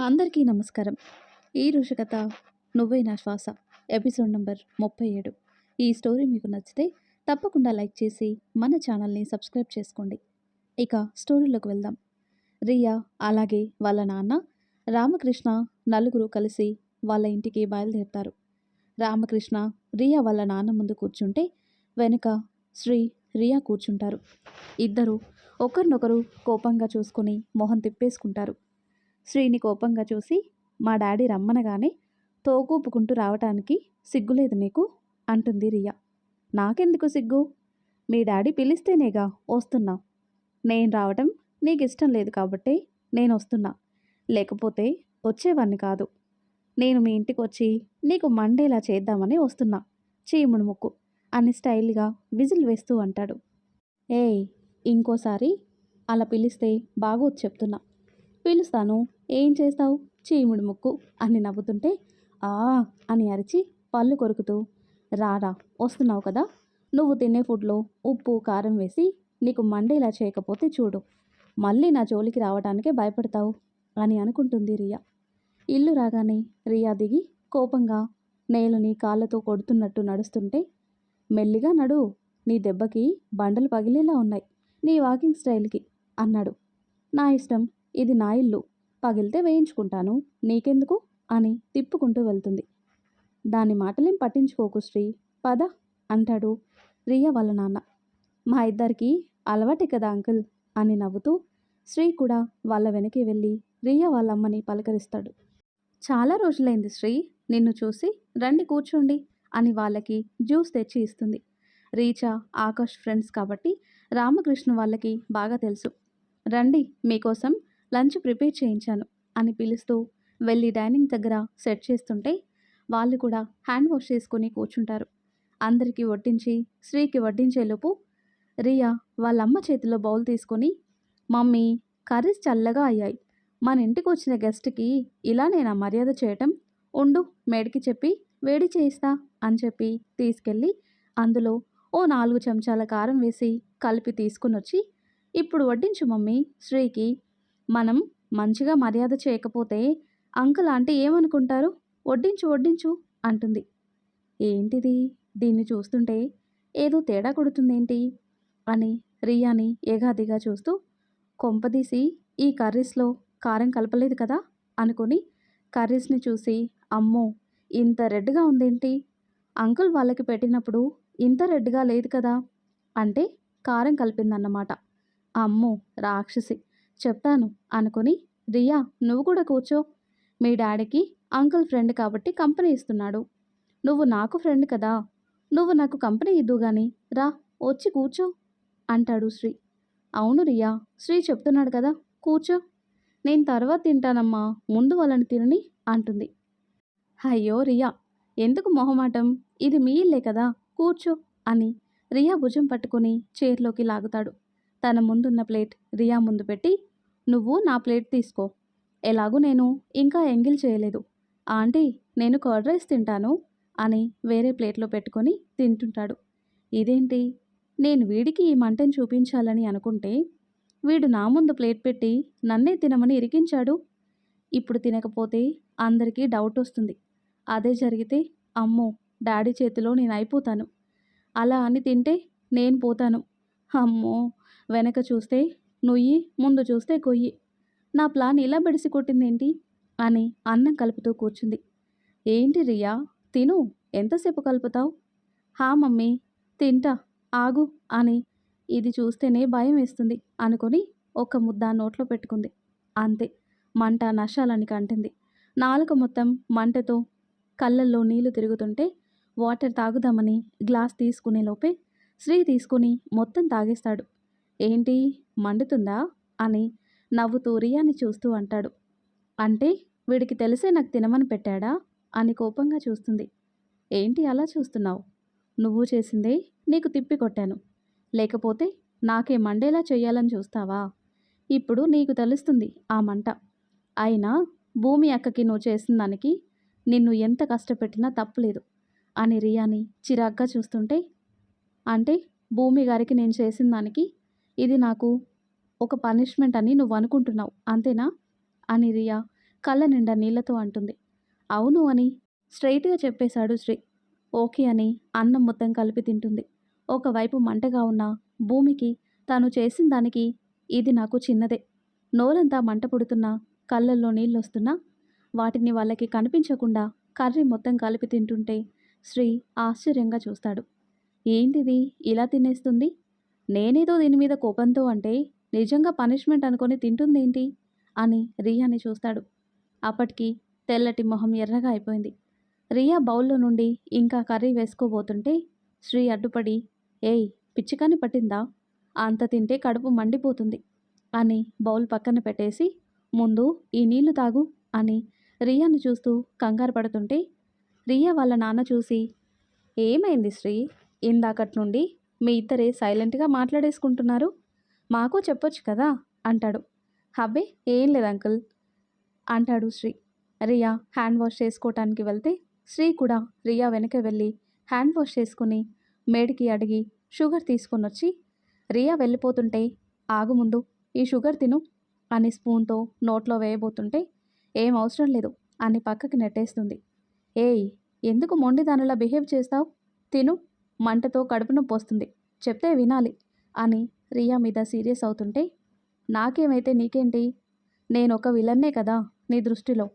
అందరికీ నమస్కారం. ఈ ఋషి కథ నువ్వే నా శ్వాస ఎపిసోడ్ నంబర్ ముప్పై ఏడు. ఈ స్టోరీ మీకు నచ్చితే తప్పకుండా లైక్ చేసి మన ఛానల్ని సబ్స్క్రైబ్ చేసుకోండి. ఇక స్టోరీలోకి వెళ్దాం. రియా అలాగే వాళ్ళ నాన్న రామకృష్ణ నలుగురు కలిసి వాళ్ళ ఇంటికి బయలుదేరుతారు. రామకృష్ణ రియా వాళ్ళ నాన్న ముందు కూర్చుంటే వెనుక శ్రీ రియా కూర్చుంటారు. ఇద్దరు ఒకరినొకరు కోపంగా చూసుకుని మొహం తిప్పేసుకుంటారు. శ్రీని కోపంగా చూసి మా డాడీ రమ్మనగానే తోకూపుకుంటూ రావటానికి సిగ్గులేదు నీకు? అంటుంది రియా. నాకెందుకు సిగ్గు? మీ డాడీ పిలిస్తేనేగా వస్తున్నా. నేను రావటం నీకు ఇష్టం లేదు కాబట్టి నేను వస్తున్నా లేకపోతే వచ్చేవాడిని కాదు. నేను మీ ఇంటికి వచ్చి నీకు మండేలా చేద్దామని వస్తున్నా. చీముడు ముక్కు అని స్టైల్గా విజిల్ వేస్తూ అంటాడు. ఏయ్ ఇంకోసారి అలా పిలిస్తే బాగోదు చెప్తున్నా. పిలుస్తాను. ఏం చేస్తావు? చీముడు ముక్కు అని నవ్వుతుంటే ఆ అని అరిచి పళ్ళు కొరుకుతూ రారా వస్తున్నావు కదా. నువ్వు తినే ఫుడ్లో ఉప్పు కారం వేసి నీకు మండేలా చేయకపోతే చూడు. మళ్ళీ నా జోలికి రావడానికే భయపడతావు అని అనుకుంటుంది రియా. ఇల్లు రాగానే రియా దిగి కోపంగా నేలని కాళ్ళతో కొడుతున్నట్టు నడుస్తుంటే మెల్లిగా నడు నీ దెబ్బకి బండలు పగిలేలా ఉన్నాయి. నీ వాకింగ్ స్టైల్కి అన్నాడు. నా ఇష్టం ఇది నా ఇల్లు. పగిలితే వేయించుకుంటాను. నీకెందుకు? అని తిప్పుకుంటూ వెళ్తుంది. దాని మాటలేం పట్టించుకోకు శ్రీ. పద అంటాడు రియా వాళ్ళ నాన్న. మా ఇద్దరికి అలవాటే కదా అంకుల్ అని నవ్వుతూ శ్రీ కూడా వాళ్ళ వెనక్కి వెళ్ళి రియా వాళ్ళ అమ్మని పలకరిస్తాడు. చాలా రోజులైంది శ్రీ. నిన్ను చూసి రండి కూర్చోండి అని వాళ్ళకి జ్యూస్ తెచ్చి ఇస్తుంది. రీచా ఆకాష్ ఫ్రెండ్స్ కాబట్టి రామకృష్ణ వాళ్ళకి బాగా తెలుసు. రండి మీకోసం లంచ్ ప్రిపేర్ చేయించాను అని పిలుస్తూ వెళ్ళి డైనింగ్ దగ్గర సెట్ చేస్తుంటే వాళ్ళు కూడా హ్యాండ్ వాష్ చేసుకుని కూర్చుంటారు. అందరికీ వడ్డించి శ్రీకి వడ్డించేలోపు రియా వాళ్ళమ్మ చేతిలో బౌల్ తీసుకొని మమ్మీ కర్రీస్ చల్లగా అయ్యాయి. మన ఇంటికి వచ్చిన గెస్ట్కి ఇలా నేను మర్యాద చేయటం? ఉండు మేడికి చెప్పి వేడి చేయిస్తా అని చెప్పి తీసుకెళ్ళి అందులో ఓ నాలుగు చెంచాల కారం వేసి కలిపి తీసుకుని వచ్చి ఇప్పుడు వడ్డించు మమ్మీ శ్రీకి మనం మంచిగా మర్యాద చేయకపోతే అంకుల్ ఆంటీ ఏమనుకుంటారు? వడ్డించు వడ్డించు అంటుంది. ఏంటిది? దీన్ని చూస్తుంటే ఏదో తేడా కొడుతుందేంటి? అని రియాని ఏగాదిగా చూస్తూ కొంపదీసి ఈ కర్రీస్లో కారం కలపలేదు కదా? అనుకుని కర్రీస్ని చూసి అమ్మో ఇంత రెడ్గా ఉందేంటి? అంకుల్ వాళ్ళకి పెట్టినప్పుడు ఇంత రెడ్గా లేదు కదా? అంటే కారం కలిపిందన్నమాట. అమ్మో రాక్షసి. చెప్తాను అనుకుని రియా నువ్వు కూడా కూర్చో. మీ డాడీకి అంకుల్ ఫ్రెండ్ కాబట్టి కంపెనీ ఇస్తున్నాడు. నువ్వు నాకు ఫ్రెండ్ కదా. నువ్వు నాకు కంపెనీ ఇద్దు గాని రా వచ్చి కూర్చో అంటాడు శ్రీ. అవును రియా శ్రీ చెప్తున్నాడు కదా కూర్చో. నేను తర్వాత తింటానమ్మా ముందు వాళ్ళని తినని అంటుంది. అయ్యో రియా ఎందుకు మొహమాటం? ఇది మీ ఇల్లే కదా కూర్చో అని రియా భుజం పట్టుకుని చైర్లోకి లాగుతాడు. తన ముందున్న ప్లేట్ రియా ముందు పెట్టి నువ్వు నా ప్లేట్ తీసుకో. ఎలాగూ నేను ఇంకా ఎంగిల్ చేయలేదు. ఆంటీ నేను కర్డ్ రైస్ తింటాను అని వేరే ప్లేట్లో పెట్టుకొని తింటుంటాడు. ఇదేంటి? నేను వీడికి ఈ మంటను చూపించాలని అనుకుంటే వీడు నా ముందు ప్లేట్ పెట్టి నన్నే తినమని ఇరికించాడు. ఇప్పుడు తినకపోతే అందరికీ డౌట్ వస్తుంది. అదే జరిగితే అమ్మో డాడీ చేతిలో నేను అయిపోతాను. అలా అని తింటే నేను పోతాను. అమ్మో వెనక చూస్తే నుయ్యి ముందు చూస్తే కొయ్యి. నా ప్లాన్ ఇలా బెడిసి కొట్టిందేంటి అని అన్నం కలుపుతూ కూర్చుంది. ఏంటి రియా? తిను. ఎంతసేపు కలుపుతావు? హా మమ్మీ. తింటా. ఆగు అని ఇది చూస్తేనే భయం వేస్తుంది అనుకొని ఒక ముద్ద నోట్లో పెట్టుకుంది. అంతే. మంట నశాలని కంటింది. నాలుక మొత్తం మంటతో కళ్ళల్లో నీళ్ళు తిరుగుతుంటే వాటర్ తాగుదామని గ్లాస్ తీసుకునే లోపే శ్రీ తీసుకుని మొత్తం తాగేస్తాడు. ఏంటి? మండుతుందా? అని నవ్వుతూ రియాని చూస్తూ అంటాడు. అంటే వీడికి తెలిసే నాకు తినమని పెట్టాడా? అని కోపంగా చూస్తుంది. ఏంటి అలా చూస్తున్నావు? నువ్వు చేసిందే నీకు తిప్పి కొట్టాను. లేకపోతే నాకే మండేలా చేయాలని చూస్తావా? ఇప్పుడు నీకు తెలుస్తుంది ఆ మంట. అయినా భూమి అక్కకి నువ్వు చేసిన దానికి నిన్ను ఎంత కష్టపెట్టినా తప్పులేదు అని రియాని చిరాగ్గా చూస్తుంటే అంటే భూమి గారికి నేను చేసిన దానికి ఇది నాకు ఒక పనిష్మెంట్ అని నువ్వు అనుకుంటున్నావు అంతేనా? అని రియా కళ్ళ నిండా నీళ్ళతో అంటుంది. అవును అని స్ట్రైట్గా చెప్పేశాడు శ్రీ. ఓకే అని అన్నం మొత్తం కలిపి తింటుంది. ఒకవైపు మంటగా ఉన్న భూమికి తాను చేసిన దానికి ఇది నాకు చిన్నదే. నోరంతా మంట పుడుతున్నా కళ్ళల్లో నీళ్ళొస్తున్నా వాటిని వాళ్ళకి కనిపించకుండా కర్రీ మొత్తం కలిపి తింటుంటే శ్రీ ఆశ్చర్యంగా చూస్తాడు. ఏంటిది? ఇలా తినేస్తుంది? నేనేదో దీని మీద కోపంతో అంటే నిజంగా పనిష్మెంట్ అనుకొని తింటుందేంటి? అని రియాని చూస్తాడు. అప్పటికి తెల్లటి మొహం ఎర్రగా అయిపోయింది. రియా బౌల్లో నుండి ఇంకా కర్రీ వేసుకోబోతుంటే శ్రీ అడ్డుపడి ఏయ్ పిచ్చికాని పట్టిందా? అంత తింటే కడుపు మండిపోతుంది అని బౌల్ పక్కన పెట్టేసి ముందు ఈ నీళ్ళు తాగు అని రియాను చూస్తూ కంగారు పడుతుంటే రియా వాళ్ళ నాన్న చూసి ఏమైంది శ్రీ? ఇందాకటి నుండి మీ ఇద్దరే సైలెంట్గా మాట్లాడేసుకుంటున్నారు? మాకు చెప్పొచ్చు కదా? అంటాడు. హబ్బే ఏం లేదు అంకుల్ అంటాడు శ్రీ. రియా హ్యాండ్ వాష్ చేసుకోవటానికి వెళ్తే శ్రీ కూడా రియా వెనక వెళ్ళి హ్యాండ్ వాష్ చేసుకుని మేడికి అడిగి షుగర్ తీసుకొని వచ్చి రియా వెళ్ళిపోతుంటే ఆగు ముందు ఈ షుగర్ తిను అని స్పూన్తో నోట్లో వేయబోతుంటే ఏం అవసరం లేదు అని పక్కకి నెట్టేస్తుంది. ఏయ్ ఎందుకు మొండిదానిలా బిహేవ్ చేస్తావు? తిను మంటతో కడుపు నొప్పి వస్తుంది చెప్తే వినాలి అని రియా మీద సీరియస్ అవుతుంటే నాకేమైతే నీకేంటి? నేను ఒక విలన్నే కదా నీ దృష్టిలో.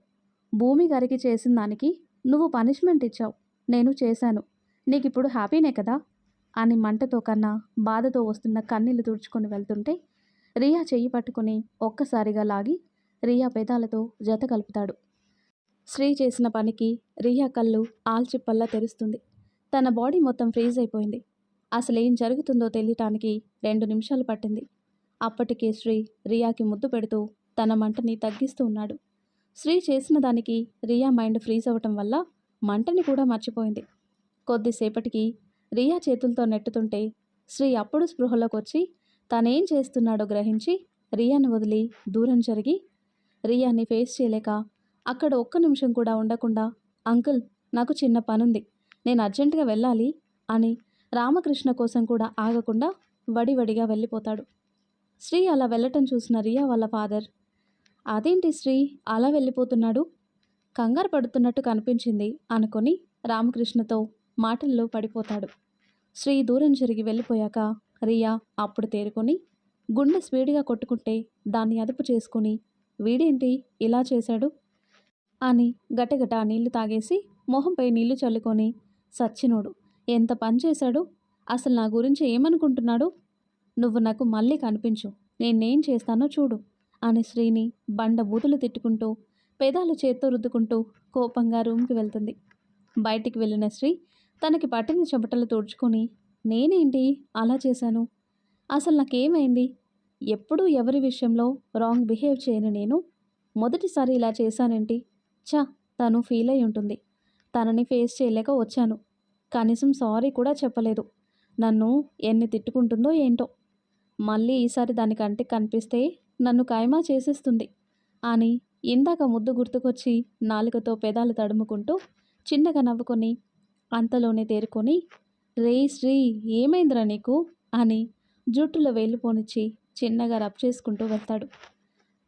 భూమి గారికి చేసిన దానికి నువ్వు పనిష్మెంట్ ఇచ్చావు. నేను చేశాను. నీకు ఇప్పుడు హ్యాపీనే కదా? అని మంటతో కన్నా బాధతో వస్తున్న కన్నీళ్ళు తుడుచుకొని వెళ్తుంటే రియా చెయ్యి పట్టుకుని ఒక్కసారిగా లాగి రియా పెదాలతో జత కలుపుతాడు. శ్రీ చేసిన పనికి రియా కళ్ళు ఆల్చిప్పల్లా తెరుస్తుంది. తన బాడీ మొత్తం ఫ్రీజ్ అయిపోయింది. అసలు ఏం జరుగుతుందో తెలియటానికి రెండు నిమిషాలు పట్టింది. అప్పటికే శ్రీ రియాకి ముద్దు పెడుతూ తన మంటని తగ్గిస్తూ ఉన్నాడు. శ్రీ చేసిన దానికి రియా మైండ్ ఫ్రీజ్ అవ్వటం వల్ల మంటని కూడా మర్చిపోయింది. కొద్దిసేపటికి రియా చేతులతో నెట్టుతుంటే శ్రీ అప్పుడు స్పృహలోకి వచ్చి తనేం చేస్తున్నాడో గ్రహించి రియాను వదిలి దూరం జరిగి రియాని ఫేస్ చేయలేక అక్కడ ఒక్క నిమిషం కూడా ఉండకుండా అంకుల్ నాకు చిన్న పనుంది. నేను అర్జెంటుగా వెళ్ళాలి అని రామకృష్ణ కోసం కూడా ఆగకుండా వడివడిగా వెళ్ళిపోతాడు. శ్రీ అలా వెళ్ళటం చూసిన రియా వాళ్ళ ఫాదర్. అదేంటి శ్రీ? అలా వెళ్ళిపోతున్నాడు? కంగారు పడుతున్నట్టు కనిపించింది అనుకొని రామకృష్ణతో మాటల్లో పడిపోతాడు. శ్రీ దూరం జరిగి వెళ్ళిపోయాక రియా అప్పుడు తేరుకొని గుండె స్పీడ్గా కొట్టుకుంటే దాన్ని అదుపు చేసుకుని వీడేంటి ఇలా చేశాడు? అని గటగట నీళ్ళు తాగేసి మొహంపై నీళ్ళు చల్లుకొని సచ్చినోడు. ఎంత పని చేశాడు? అసలు నా గురించి ఏమనుకుంటున్నాడు? నువ్వు నాకు మళ్ళీ కనిపించు. నేనేం చేస్తానో చూడు అని శ్రీని బండ బూతులు తిట్టుకుంటూ పెదాలు చేత్తో రుద్దుకుంటూ కోపంగా రూమ్కి వెళ్తుంది. బయటికి వెళ్ళిన శ్రీ తనకి పట్టిన చెమటలు తుడుచుకొని నేనేంటి? అలా చేశాను? అసలు నాకేమైంది? ఎప్పుడూ ఎవరి విషయంలో రాంగ్ బిహేవ్ చేయను నేను? మొదటిసారి ఇలా చేశానేంటి? చా తను ఫీల్ అయి ఉంటుంది. తనని ఫేస్ చేయలేక వచ్చాను. కనీసం సారీ కూడా చెప్పలేదు. నన్ను ఎన్ని తిట్టుకుంటుందో ఏంటో. మళ్ళీ ఈసారి దాని కంటికి కనిపిస్తే నన్ను ఖాయమా చేసేస్తుంది. అని ఇందాక ముద్దు గుర్తుకొచ్చి నాలుకతో పెదాలు తడుముకుంటూ చిన్నగా నవ్వుకొని అంతలోనే తేరుకొని రే శ్రీ ఏమైందిరా నీకు? అని జుట్టులో వేలు పోనిచ్చి చిన్నగా రబ్ చేసుకుంటూ వెళ్తాడు.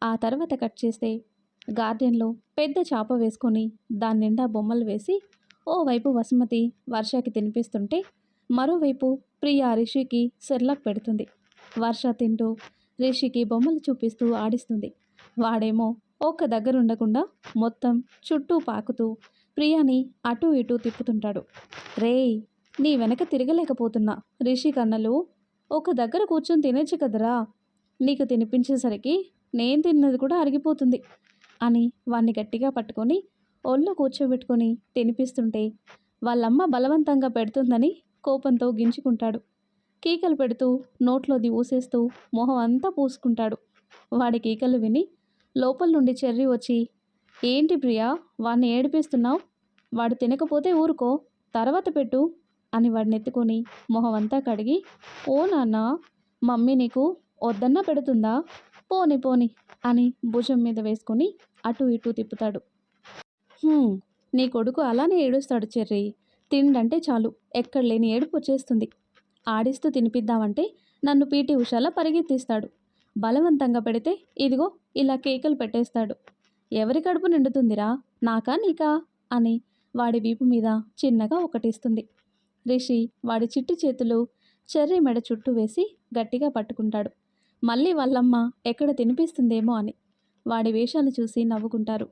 ఆ తర్వాత కట్ చేస్తే గార్డెన్లో పెద్ద చాప వేసుకొని దాని నిండా బొమ్మలు వేసి ఓవైపు వసుమతి వర్షకి తినిపిస్తుంటే మరోవైపు ప్రియా రిషికి సెర్లాక్ పెడుతుంది. వర్ష తింటూ రిషికి బొమ్మలు చూపిస్తూ ఆడిస్తుంది. వాడేమో ఒక్క దగ్గర ఉండకుండా మొత్తం చుట్టూ పాకుతూ ప్రియాని అటూ ఇటూ తిప్పుతుంటాడు. రేయ్ నీ వెనక తిరగలేకపోతున్నా. రిషి కన్నలు ఒక దగ్గర కూర్చొని తినచ్చు కదరా. నీకు తినిపించేసరికి నేను తిన్నది కూడా అరిగిపోతుంది. అని వాణ్ణి గట్టిగా పట్టుకొని ఒళ్ళో కూర్చోబెట్టుకొని తినిపిస్తుంటే వాళ్ళమ్మ బలవంతంగా పెడుతుందని కోపంతో గించుకుంటాడు కీకలు పెడుతూ నోట్లోది ఊసేస్తూ మొహం అంతా పూసుకుంటాడు. వాడి కీకలు విని లోపల నుండి చెర్రి వచ్చి ఏంటి ప్రియా వాడిని ఏడిపిస్తున్నావు? వాడు తినకపోతే ఊరుకో తర్వాత పెట్టు అని వాడిని ఎత్తుకొని మొహం అంతా కడిగి ఓ నాన్న మమ్మీ నీకు వద్దన్నా పెడుతుందా? పోని పోని అని భుజం మీద వేసుకొని అటు ఇటు తిప్పుతాడు. నీ కొడుకు అలానే ఏడుస్తాడు చెర్రి. తిండంటే చాలు ఎక్కడ లేని ఏడుపు వచ్చేస్తుంది. ఆడిస్తూ తినిపిద్దామంటే నన్ను పీటీ ఉషాలా పరిగెత్తిస్తాడు. బలవంతంగా పెడితే ఇదిగో ఇలా కేకలు పెట్టేస్తాడు. ఎవరి కడుపు నిండుతుందిరా? నాకా నీకా? అని వాడి వీపు మీద చిన్నగా ఒకటిస్తుంది. రిషి వాడి చిట్టి చేతులు చెర్రీ మెడ చుట్టూ వేసి గట్టిగా పట్టుకుంటాడు. మళ్ళీ వాళ్ళమ్మ ఎక్కడ తినిపిస్తుందేమో అని వాడి వేషాలు చూసి నవ్వుకుంటారు.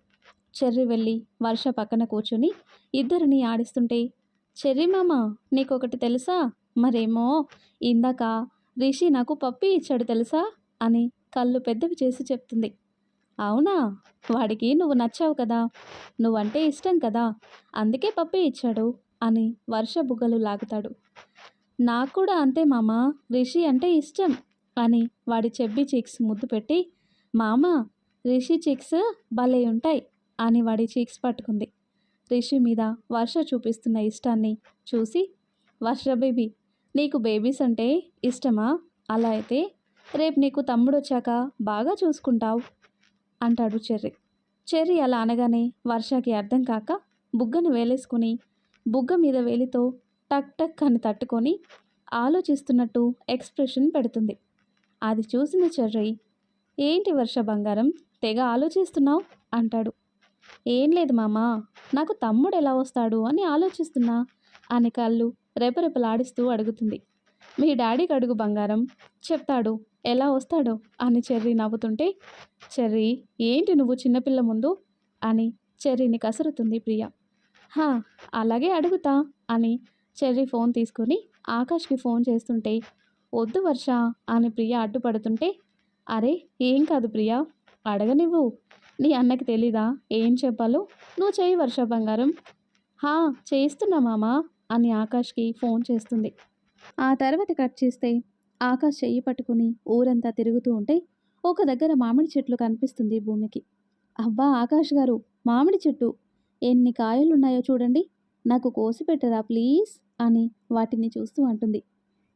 చెర్రి వెళ్ళి వర్ష పక్కన కూర్చుని ఇద్దరిని ఆడిస్తుంటే చెర్రి మామ నీకొకటి తెలుసా? మరేమో? ఇందాక రిషి నాకు పప్పి ఇచ్చాడు తెలుసా? అని కళ్ళు పెద్దవి చేసి చెప్తుంది. అవునా? వాడికి నువ్వు నచ్చావు కదా? నువ్వంటే ఇష్టం కదా? అందుకే పప్పి ఇచ్చాడు అని వర్ష బుగ్గలు లాగుతాడు. నాకు కూడా అంతే మామ రిషి అంటే ఇష్టం. అని వాడి చెబ్బి చీక్స్ ముద్దు పెట్టి మామ రిషి చీక్స్ భలే ఉంటాయి అని వాడి చీక్స్ పట్టుకుంది. రిషి మీద వర్ష చూపిస్తున్న ఇష్టాన్ని చూసి వర్ష బేబీ నీకు బేబీస్ అంటే ఇష్టమా? అలా అయితే రేపు నీకు తమ్ముడు వచ్చాక బాగా చూసుకుంటావు అంటాడు చెర్రి. చెర్రి అలా అనగానే వర్షకి అర్థం కాక బుగ్గను వేలేసుకుని బుగ్గ మీద వేలితో టక్ టక్ అని తట్టుకొని ఆలోచిస్తున్నట్టు ఎక్స్ప్రెషన్ పెడుతుంది. అది చూసిన చెర్రి ఏంటి వర్ష బంగారం? తెగ ఆలోచిస్తున్నావు? అంటాడు. ఏం లేదు మామా నాకు తమ్ముడు ఎలా వస్తాడు అని ఆలోచిస్తున్నా అని కళ్ళు రెపరెపలాడిస్తూ అడుగుతుంది. మీ డాడీకి అడుగు బంగారం చెప్తాడు. ఎలా వస్తాడో? అని చెర్రీ నవ్వుతుంటే చెర్రీ ఏంటి నువ్వు చిన్నపిల్ల ముందు? అని చెర్రీని కసురుతుంది ప్రియ. హా అలాగే అడుగుతా అని చెర్రీ ఫోన్ తీసుకొని ఆకాష్కి ఫోన్ చేస్తుంటే వద్దు వర్ష అని ప్రియ అడ్డుపడుతుంటే అరే ఏం కాదు ప్రియ అడగనివ్వు. నీ అన్నకి తెలీదా? ఏం చెప్పాలో? నువ్వు చేయి వర్ష బంగారం. హా చేస్తున్నా మామా అని ఆకాష్కి ఫోన్ చేస్తుంది. ఆ తర్వాత కట్ చేస్తే ఆకాష్ చెయ్యి పట్టుకుని ఊరంతా తిరుగుతూ ఉంటే ఒక దగ్గర మామిడి చెట్లు కనిపిస్తుంది భూమికి. అబ్బా ఆకాష్ గారు మామిడి చెట్టు. ఎన్ని కాయలున్నాయో చూడండి. నాకు కోసి పెట్టరా ప్లీజ్? అని వాటిని చూస్తూ అంటుంది.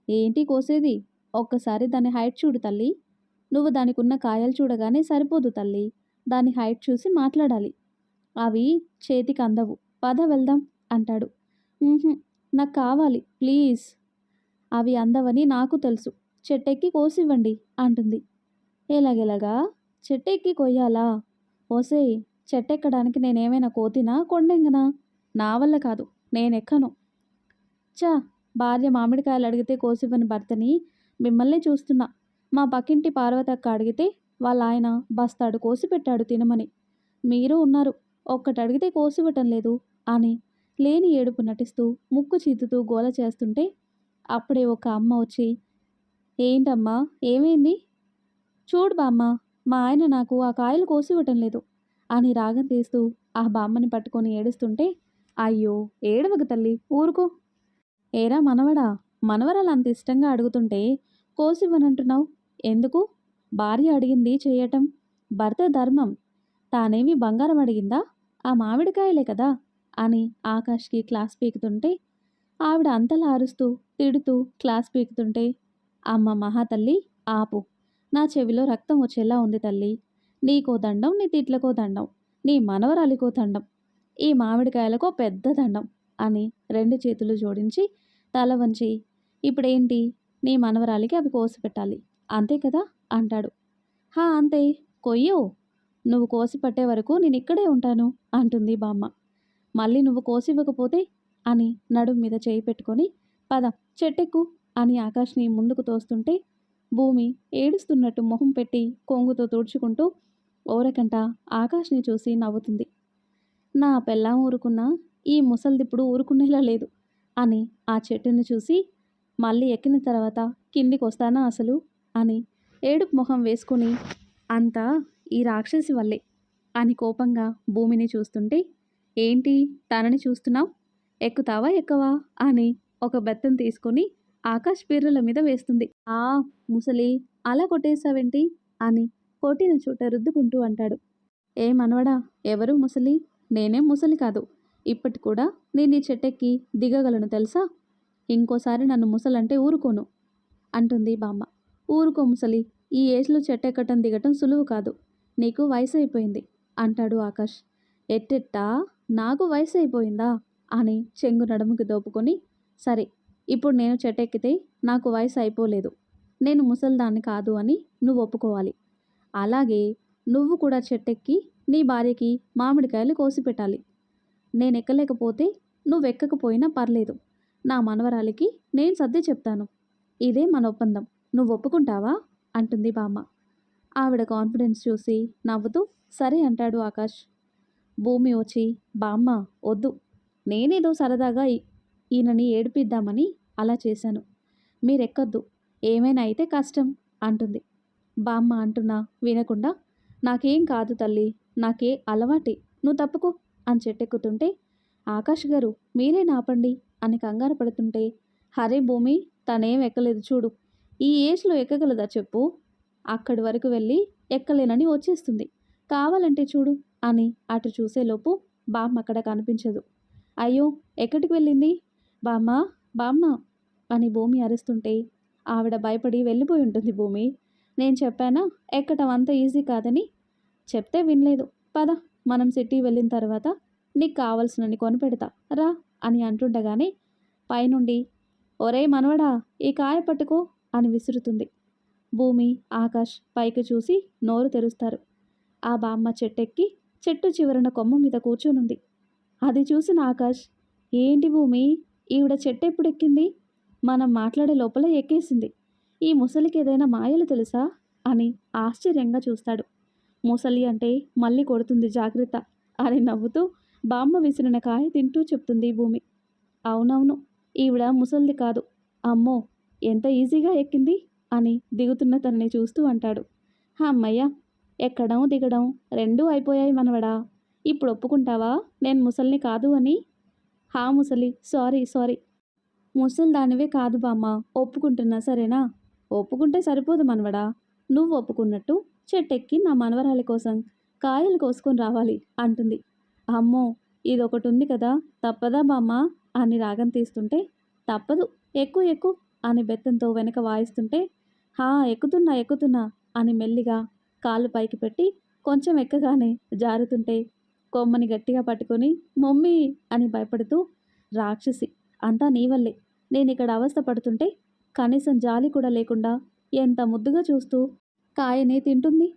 ఏంటి కోసేది? ఒక్కసారి దాని హైట్ చూడు తల్లి. నువ్వు దానికి ఉన్న కాయలు చూడగానే సరిపోదు తల్లి. దాని హైట్ చూసి మాట్లాడాలి. అవి చేతికి అందవు. పద వెళ్దాం అంటాడు. నాకు కావాలి ప్లీజ్. అవి అందవని నాకు తెలుసు. చెట్టెక్కి కోసివ్వండి అంటుంది. ఎలాగెలాగా? చెట్టెక్కి కొయ్యాలా? ఓసేయ్ చెట్టెక్కడానికి నేనేమైనా కోతినా కొండెంగనా? నా వల్ల కాదు నేనెక్కను. చా భార్య మామిడికాయలు అడిగితే కోసివ్వని భర్తని మిమ్మల్ని చూస్తున్నా. మా పక్కింటి పార్వతక్క అడిగితే వాళ్ళ ఆయన బస్తాడు కోసి పెట్టాడు తినమని. మీరు ఉన్నారు ఒక్కటి అడిగితే కోసివ్వటం లేదు అని లేని ఏడుపు నటిస్తూ ముక్కు చీతుతూ గోల చేస్తుంటే అప్పుడే ఒక అమ్మ వచ్చి ఏంటమ్మా ఏమైంది? చూడు బామ్మ మా ఆయన నాకు ఆ కాయలు కోసివ్వటం లేదు అని రాగం తీస్తూ ఆ బామ్మని పట్టుకొని ఏడుస్తుంటే అయ్యో ఏడవకు తల్లి ఊరుకో. ఏరా మనవడా? మనవరాలు అంత ఇష్టంగా అడుగుతుంటే కోసివ్వనంటున్నావు. ఎందుకు? భార్య అడిగింది చేయటం. భర్త ధర్మం. తానేమి బంగారం అడిగిందా? ఆ మామిడికాయలే కదా? అని ఆకాష్కి క్లాస్ పీకుతుంటే ఆవిడ అంతలా అరుస్తూ తిడుతూ క్లాస్ పీకుతుంటే అమ్మ మహాతల్లి ఆపు. నా చెవిలో రక్తం వచ్చేలా ఉంది తల్లి. నీకో దండం నీ తిట్లకో దండం. నీ మనవరాలికో దండం. ఈ మామిడికాయలకో పెద్ద దండం అని రెండు చేతులు జోడించి తల వంచి ఇప్పుడేంటి? నీ మనవరాలికి అవి కోసి పెట్టాలి. అంతే కదా? అంటాడు. హా అంతే. కొయ్యో. నువ్వు కోసి పట్టే వరకు నేను ఇక్కడే ఉంటాను అంటుంది బామ్మ. మళ్ళీ నువ్వు కోసి ఇవ్వకపోతే? అని నడుం మీద చేయి పెట్టుకొని పద చెట్టెక్కు అని ఆకాష్ని ముందుకు తోస్తుంటే భూమి ఏడుస్తున్నట్టు మొహం పెట్టి కొంగుతో తుడుచుకుంటూ ఓరకంట ఆకాష్ని చూసి నవ్వుతుంది. నా పెళ్ళాం ఊరుకున్నా ఈ ముసల్దిప్పుడు ఊరుకునేలా లేదు. అని ఆ చెట్టుని చూసి మళ్ళీ ఎక్కిన తర్వాత కిందికి వస్తానా అసలు? అని ఏడుపు మొహం వేసుకుని అంతా ఈ రాక్షసి వల్లే అని కోపంగా భూమిని చూస్తుంటే ఏంటి తనని చూస్తున్నావు? ఎక్కుతావా ఎక్కవా? అని ఒక బెత్తం తీసుకొని ఆకాశ్ పీర్రల మీద వేస్తుంది. ఆ ముసలి అలా కొట్టేశావేంటి? అని కొట్టిన చోట రుద్దుకుంటూ అంటాడు. ఏ మనవడా ఎవరు ముసలి? నేనేం ముసలి కాదు. ఇప్పటి కూడా నేను ఈ చెట్టెక్కి దిగగలను తెలుసా? ఇంకోసారి నన్ను ముసలంటే ఊరుకోను అంటుంది బామ్మ. ఊరుకో ముసలి ఈ ఏజ్లో చెట్టెక్కటం దిగటం సులువు కాదు. నీకు వయసు అయిపోయింది అంటాడు ఆకాష్. ఎట్టెట్టా? నాకు వయసు అయిపోయిందా అని చెంగు నడుముకి దోపుకొని సరే ఇప్పుడు నేను చెట్టెక్కితే నాకు వయసు అయిపోలేదు నేను ముసల్దాన్ని కాదు అని నువ్వు ఒప్పుకోవాలి. అలాగే నువ్వు కూడా చెట్టెక్కి నీ భార్యకి మామిడికాయలు కోసి పెట్టాలి. నేను ఎక్కలేకపోతే నువ్వు ఎక్కకపోయినా పర్లేదు. నా మనవరాలికి నేను సర్ది చెప్తాను. ఇదే మన ఒప్పందం. నువ్వు ఒప్పుకుంటావా అంటుంది బామ్మ. ఆవిడ కాన్ఫిడెన్స్ చూసి నవ్వుతూ సరే అంటాడు ఆకాష్. భూమి వచ్చి బామ్మ వద్దు. నేనేదో సరదాగా ఈయనని ఏడిపిద్దామని అలా చేశాను. మీరెక్కద్దు. ఏమైనా అయితే కష్టం అంటుంది. బామ్మ అంటున్నా వినకుండా నాకేం కాదు తల్లి నాకే అలవాటి. నువ్వు తప్పుకో. అని చెట్టెక్కుతుంటే ఆకాష్ గారు మీరే నాపండి అని కంగారు పడుతుంటే హరే భూమి తనేం ఎక్కలేదు చూడు ఈ ఏజ్లో ఎక్కగలదా చెప్పు? అక్కడి వరకు వెళ్ళి ఎక్కలేనని వచ్చేస్తుంది. కావాలంటే చూడు అని అటు చూసేలోపు బామ్మ అక్కడ కనిపించదు. అయ్యో ఎక్కడికి వెళ్ళింది? బామ్మ బామ్మ అని భూమి అరుస్తుంటే ఆవిడ భయపడి వెళ్ళిపోయి ఉంటుంది భూమి. నేను చెప్పానా? ఎక్కటం అంత ఈజీ కాదని? చెప్తే వినలేదు. పద మనం సిటీ వెళ్ళిన తర్వాత నీకు కావలసినని కొనిపెడతా రా అని అంటుండగానే పైనుండి ఒరే మనవడా ఈ కాయ పట్టుకో అని విసురుతుంది. భూమి ఆకాష్ పైకి చూసి నోరు తెరుస్తారు. ఆ బామ్మ చెట్టెక్కి చెట్టు చివరన కొమ్మ మీద కూర్చునుంది. అది చూసిన ఆకాష్ ఏంటి భూమి ఈవిడ చెట్టు ఎప్పుడు ఎక్కింది మనం మాట్లాడే లోపల ఎక్కేసింది. ఈ ముసలికి ఏదైనా మాయలు తెలుసా? అని ఆశ్చర్యంగా చూస్తాడు. ముసలి అంటే మళ్ళీ కొడుతుంది జాగ్రత్త అని నవ్వుతూ బామ్మ విసిరిన కాయ తింటూ చెప్తుంది భూమి. అవునవును ఈవిడ ముసలిది కాదు. అమ్మో ఎంత ఈజీగా ఎక్కింది అని దిగుతున్న తనని చూస్తూ అంటాడు. అమ్మయ్య ఎక్కడం దిగడం రెండూ అయిపోయాయి మనవడా. ఇప్పుడు ఒప్పుకుంటావా? నేను ముసలిని కాదు అని. హా ముసలి సారీ సారీ. ముసలి దానివే కాదు బామ్మ ఒప్పుకుంటున్నా సరేనా? ఒప్పుకుంటే సరిపోదు మనవడా. నువ్వు ఒప్పుకున్నట్టు చెట్టెక్కి నా మనవరాలి కోసం కాయలు కోసుకొని రావాలి అంటుంది. అమ్మో ఇదొకటి ఉంది కదా తప్పదా బామ్మ? అని రాగం తీస్తుంటే తప్పదు ఎక్కు ఎక్కు అని బెత్తంతో వెనక వాయిస్తుంటే హా ఎక్కుతున్నా ఎక్కుతున్నా అని మెల్లిగా కాళ్ళు పైకి పెట్టి కొంచెం ఎక్కగానే జారుతుంటే కొమ్మని గట్టిగా పట్టుకొని మమ్మీ అని భయపడుతూ రాక్షసి అంతా నీ వల్లే. నేను ఇక్కడ అవస్థ పడుతుంటే కనీసం జాలి కూడా లేకుండా ఎంత ముద్దుగా చూస్తూ కాయనే తింటుంది.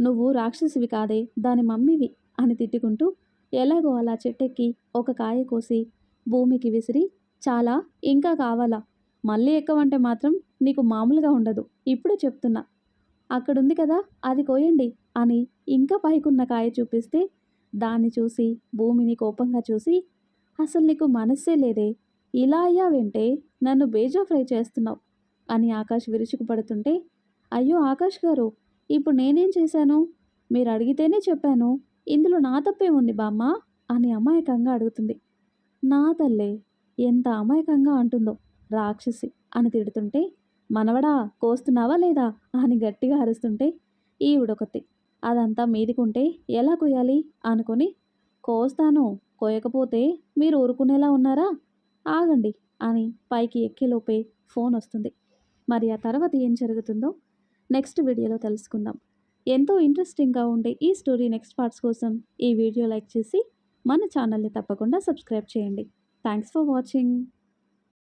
నువ్వు రాక్షసివి కాదే దాని మమ్మీవి అని తిట్టుకుంటూ ఎలాగో అలా చెట్టెక్కి ఒక కాయ కోసి భూమికి విసిరి చాలా ఇంకా కావాలా? మళ్ళీ ఎక్కవంటే మాత్రం నీకు మామూలుగా ఉండదు. ఇప్పుడే చెప్తున్నా. అక్కడుంది కదా అది కోయండి అని ఇంకా పైకున్న కాయ చూపిస్తే దాన్ని చూసి భూమిని కోపంగా చూసి అసలు నీకు మనస్సే లేదే. ఇలా అయ్యావేంటే? నన్ను బేజా ఫ్రై చేస్తున్నావు. అని ఆకాష్ విరుచుకుపడుతుంటే అయ్యో ఆకాష్ గారు ఇప్పుడు నేనేం చేశాను? మీరు అడిగితేనే చెప్పాను. ఇందులో నా తప్పే ఉంది బామ్మ? అని అమాయకంగా అడుగుతుంది. నా తల్లే ఎంత అమాయకంగా అంటుందో రాక్షసి అని తిడుతుంటే మనవడా కోస్తున్నావా లేదా? అని గట్టిగా అరుస్తుంటే ఈవిడొకతి అదంతా మీదికుంటే ఎలా కొయ్యాలి? అనుకొని కోస్తాను కోయకపోతే మీరు ఊరుకునేలా ఉన్నారా? ఆగండి అని పైకి ఎక్కేలోపే ఫోన్ వస్తుంది. మరి ఆ తర్వాత ఏం జరుగుతుందో నెక్స్ట్ వీడియోలో తెలుసుకుందాం. ఎంతో ఇంట్రెస్టింగ్గా ఉండే ఈ స్టోరీ నెక్స్ట్ పార్ట్స్ కోసం ఈ వీడియో లైక్ చేసి మన ఛానల్ని తప్పకుండా సబ్స్క్రైబ్ చేయండి. Thanks for watching.